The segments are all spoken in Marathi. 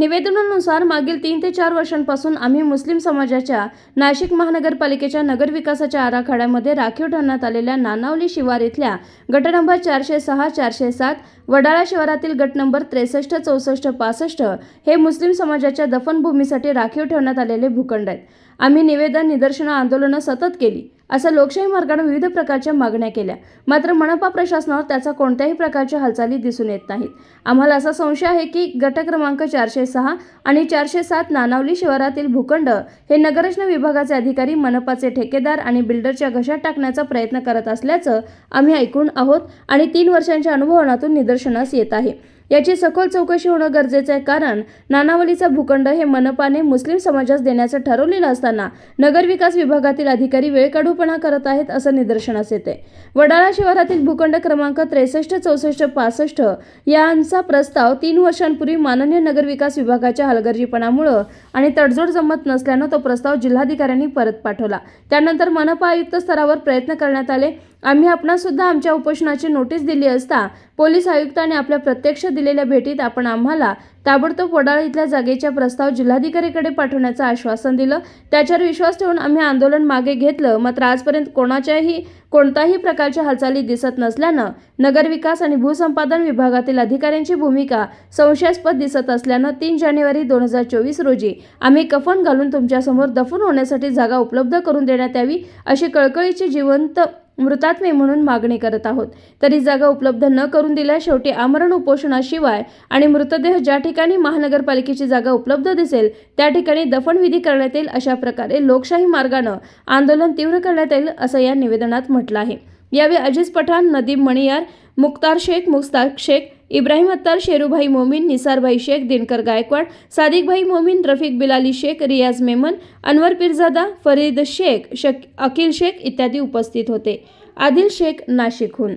निवेदनानुसार मागील तीन ते चार वर्षांपासून आम्ही मुस्लिम समाजाच्या नाशिक महानगरपालिकेच्या नगरविकासाच्या आराखड्यामध्ये राखीव ठरण्यात आलेल्या नानावली शिवार इथल्या गट नंबर चारशे सहा चारशे सात वडाळा शिवारातील गट नंबर त्रेसष्ट चौसष्ट पासष्ट हे मुस्लिम समाजाच्या दफनभूमीसाठी राखीव ठेवण्यात आलेले भूखंड आहेत. आम्ही निवेदन निदर्शनं आंदोलनं सतत केली. असं लोकशाही मार्गाने विविध प्रकारच्या मागण्या केल्या. मात्र मनपा प्रशासनावर त्याचा कोणत्याही प्रकारच्या हालचाली दिसून येत नाहीत. आम्हाला असा संशय आहे की गट क्रमांक चारशे सहा आणि चारशे सात नानावली शहरातील भूखंड हे नगररचना विभागाचे अधिकारी मनपाचे ठेकेदार आणि बिल्डरच्या घशात टाकण्याचा प्रयत्न करत असल्याचं आम्ही ऐकून आहोत आणि तीन वर्षांच्या अनुभवनातून निदर्शनास येत आहे. याची सखोल चौकशी होणं गरजेचं आहे कारण नानावलीचा भूखंड हे मनपाने मुस्लिम समाजास देण्याचं ठरवलेलं असताना नगरविकास विभागातील अधिकारी वेळकाढूपणा करत आहेत असं निदर्शनास येते. वडाळा शिवारातील भूखंड क्रमांक त्रेसष्ट चौसष्ट पासष्ट यांचा प्रस्ताव तीन वर्षांपूर्वी माननीय नगरविकास विभागाच्या हलगर्जीपणामुळं आणि तडजोड जमत नसल्यानं तो प्रस्ताव जिल्हाधिकाऱ्यांनी परत पाठवला. त्यानंतर मनपा आयुक्त स्तरावर प्रयत्न करण्यात आले. आम्ही आपणासुद्धा आमच्या उपोषणाची नोटीस दिली असता पोलीस आयुक्तांनी आपल्या प्रत्यक्ष दिलेल्या भेटीत आपण आम्हाला ताबडतोब वडाळ इथल्या जागेचा प्रस्ताव जिल्हाधिकारीकडे पाठवण्याचं आश्वासन दिलं. त्याच्यावर विश्वास ठेवून आम्ही आंदोलन मागे घेतलं. मात्र आजपर्यंत कोणाच्याही कोणताही प्रकारच्या हालचाली दिसत नसल्यानं नगरविकास आणि भूसंपादन विभागातील अधिकाऱ्यांची भूमिका संशयास्पद दिसत असल्यानं तीन जानेवारी दोन हजार चोवीस रोजी आम्ही कफन घालून तुमच्यासमोर दफन होण्यासाठी जागा उपलब्ध करून देण्यात यावी अशी कळकळीची जिवंत मृतात्मे म्हणून मागणी करत आहोत. तरी जागा उपलब्ध न करून दिल्या शेवटी आमरण उपोषणाशिवाय आणि मृतदेह ज्या ठिकाणी महानगरपालिकेची जागा उपलब्ध दिसेल त्या ठिकाणी दफनविधी करण्यात येईल अशा प्रकारे लोकशाही मार्गानं आंदोलन तीव्र करण्यात येईल असं या निवेदनात म्हटलं आहे. यावेळी अजिज पठाण नदीम मणियार मुक्तार शेख मुस्ताक शेख इब्राहिम अत्तार शेरूभाई मोमीन निसारभाई शेख दिनकर गायकवाड सादिकभाई मोमीन रफिक बिलाली शेख रियाज मेमन अनवर पिरजादा फरीद शेख शक अकिल शेख इत्यादी उपस्थित होते. आदिल शेख नाशिकहून.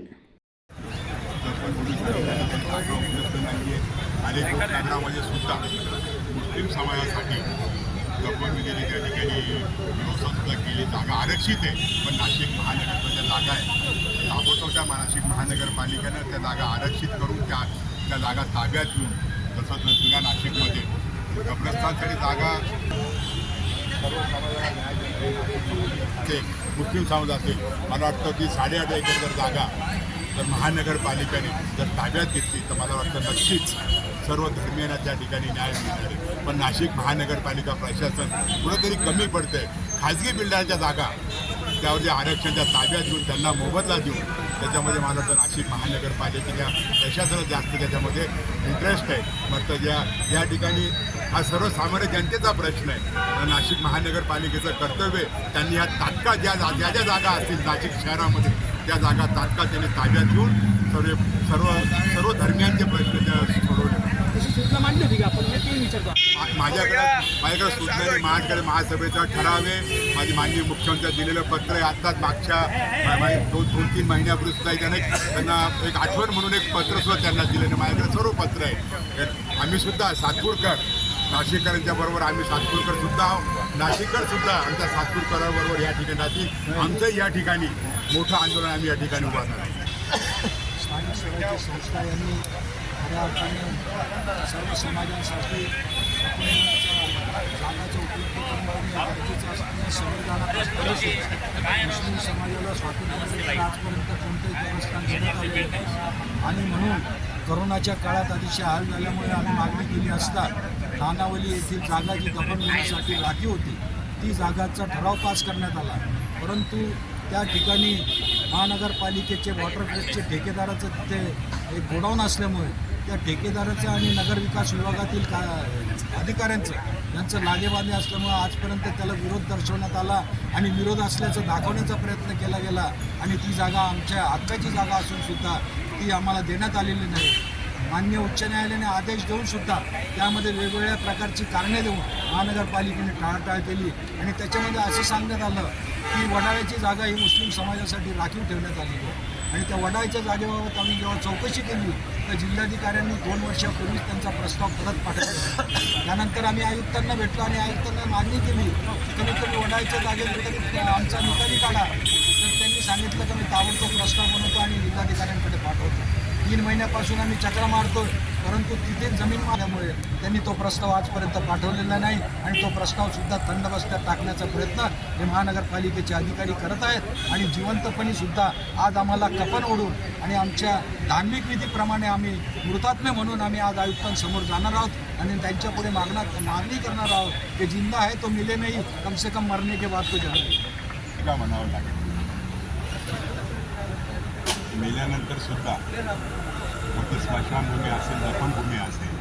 जागा आरक्षित आहे पण नाशिक महानगरमध्ये जागा आहे. त्या नाशिक महानगरपालिकेनं त्या जागा आरक्षित करून त्या त्या जागा ताब्यात घेऊन तसंच जुन्या नाशिकमध्ये कब्रस्तानसाठी जागा ते मुस्लिम समाज असेल मला वाटतं की साडेआठ एकर जर जागा जर महानगरपालिकेने जर ताब्यात घेतली तर मला वाटतं नक्कीच सर्व धर्मियांना त्या ठिकाणी न्याय मिळणार आहे. पण नाशिक महानगरपालिका प्रशासन कुठंतरी कमी पडतंय. खाजगी बिल्डरच्या जागा त्यावर जे आरक्षणच्या ताब्यात घेऊन त्यांना मोबदला देऊन त्याच्यामध्ये मला तर नाशिक महानगरपालिकेच्या प्रशासनात जास्त त्याच्यामध्ये इंटरेस्ट आहे. मग या या ठिकाणी हा सर्वसामान्य जनतेचा प्रश्न आहे. नाशिक महानगरपालिकेचं कर्तव्य त्यांनी या तात्काळ ज्या जा- ज्या ज्या जागा असतील नाशिक शहरामध्ये त्या जागा तात्काळ त्यांनी ताब्यात घेऊन सर्व सर्व सर्व धर्मियांचे प्रश्न त्या सोडवले तशी सूचना मांडली होती की आपण मी ते विचारतो मा- माझ्याकडे माझ्याकडे सूचनेने महानगर महासभेचा ठराव आहे माझी माननीय मुख्यमंत्री दिलेलं पत्र आहे. आत्ताच मागच्या दोन दोन तीन महिन्यापूर्वी सुद्धा त्याने त्यांना एक आठवण म्हणून एक पत्र सुद्धा त्यांना दिलेलं माझ्याकडे सर्व पत्र आहे. आम्ही सुद्धा सातपूरकर नाशिककरांच्या बरोबर आम्ही सातपूरकर सुद्धा आहोत. नाशिककर सुद्धा आमच्या सातपूरकराबरोबर या ठिकाणी आमचं या ठिकाणी मोठं आंदोलन आम्ही या ठिकाणी उभारणार त्या अर्थाने सर्व समाजांसाठी जागाचा उपयुक्त करून गरजेचं असताना संविधानात मुस्लिम समाजाला स्वातंत्र्य आजपर्यंत कोणतंही देवस्थान देण्यात आले आणि म्हणून करोनाच्या काळात अतिशय हाल झाल्यामुळे आम्ही मागणी केली असता नानावली येथील जागा जी दफनविधीसाठी राखी होती ती जागाचा ठराव पास करण्यात आला. परंतु त्या ठिकाणी महानगरपालिकेचे वॉटर प्लेसचे ठेकेदाराचं तिथे एक गोडाऊन असल्यामुळे त्या ठेकेदाराचं आणि नगरविकास विभागातील का अधिकाऱ्यांचं यांचं लागेबांधे असल्यामुळं आजपर्यंत त्याला विरोध दर्शवण्यात आला आणि विरोध असल्याचं दाखवण्याचा प्रयत्न केला गेला. आणि ती जागा आमच्या हक्काची जागा असून सुद्धा ती आम्हाला देण्यात आलेली नाही. मान्य उच्च न्यायालयाने आदेश देऊन सुद्धा त्यामध्ये वेगवेगळ्या प्रकारची कारणे देऊन महानगरपालिकेने टाळाटाळ केली. आणि त्याच्यामध्ये असं सांगण्यात आलं की वडाळ्याची जागा ही मुस्लिम समाजासाठी राखीव ठेवण्यात आलेली आहे. आणि त्या वडाळ्याच्या जागेबाबत आम्ही जेव्हा चौकशी केली तर जिल्हाधिकाऱ्यांनी दोन वर्षापूर्वीच त्यांचा प्रस्ताव परत पाठवला. त्यानंतर आम्ही आयुक्तांना भेटलो आणि आयुक्तांना मागणी केली कमीत कमी वडाळ्याच्या जागेत आमचा निकाली काढा. तर त्यांनी सांगितलं की मी ताबडतोब प्रस्ताव बनवतो आणि जिल्हाधिकाऱ्यांकडे पाठवतो. तीन महिन्यापासून आम्ही चक्रा मारतो परंतु तिथे जमीन मारल्यामुळे त्यांनी तो प्रस्ताव आजपर्यंत पाठवलेला नाही आणि तो प्रस्ताव सुद्धा थंड बस्त्यात टाकण्याचा प्रयत्न हे महानगरपालिकेचे अधिकारी करत आहेत आणि जिवंतपणी सुद्धा आज आम्हाला कपन ओढून आणि आमच्या धार्मिक विधीप्रमाणे आम्ही मृतात्मे म्हणून आम्ही आज आयुक्तांसमोर जाणार आहोत आणि त्यांच्या पुढे मागणार मागणी करणार आहोत. की जिंदा आहे तो मिले नाही कम से कम मरणे के बाद तो जाणार म्हणावं लागेल? मेल्यानंतर सुद्धा फक्त स्मशानभूमी असेल दफनभूमी असेल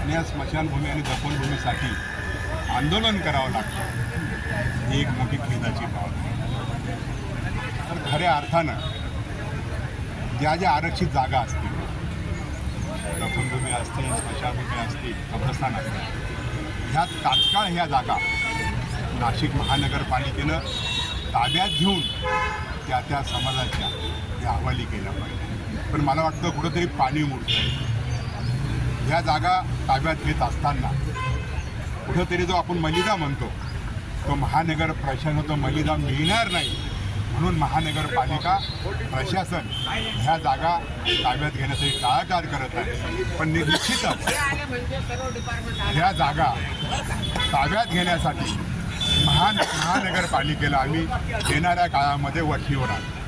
आणि या स्मशानभूमी आणि दफनभूमीसाठी आंदोलन करावं लागतं ही एक मोठी खेदाची बाब आहे. तर खऱ्या अर्थानं ज्या ज्या आरक्षित जागा असतील दफनभूमी असतील स्मशानभूमी असतील कब्रस्थान असतील ह्या तात्काळ ह्या जागा नाशिक महानगरपालिकेनं ताब्यात घेऊन त्या त्या समाजाच्या त्या हवाली केल्या पाहिजे. पण मला वाटतं कुठंतरी पाणी मुरतं ह्या जागा ताब्यात घेत असताना कुठंतरी जो आपण मलिदा म्हणतो तो महानगर प्रशासन तो मलिदा मिळणार नाही. म्हणून महानगरपालिका प्रशासन ह्या जागा ताब्यात घेण्यासाठी टाळाटाळ करत आहे. पण निश्चितच ह्या जागा ताब्यात घेण्यासाठी महान महानगरपालिकेला आम्ही येणाऱ्या काळामध्ये वठी होणार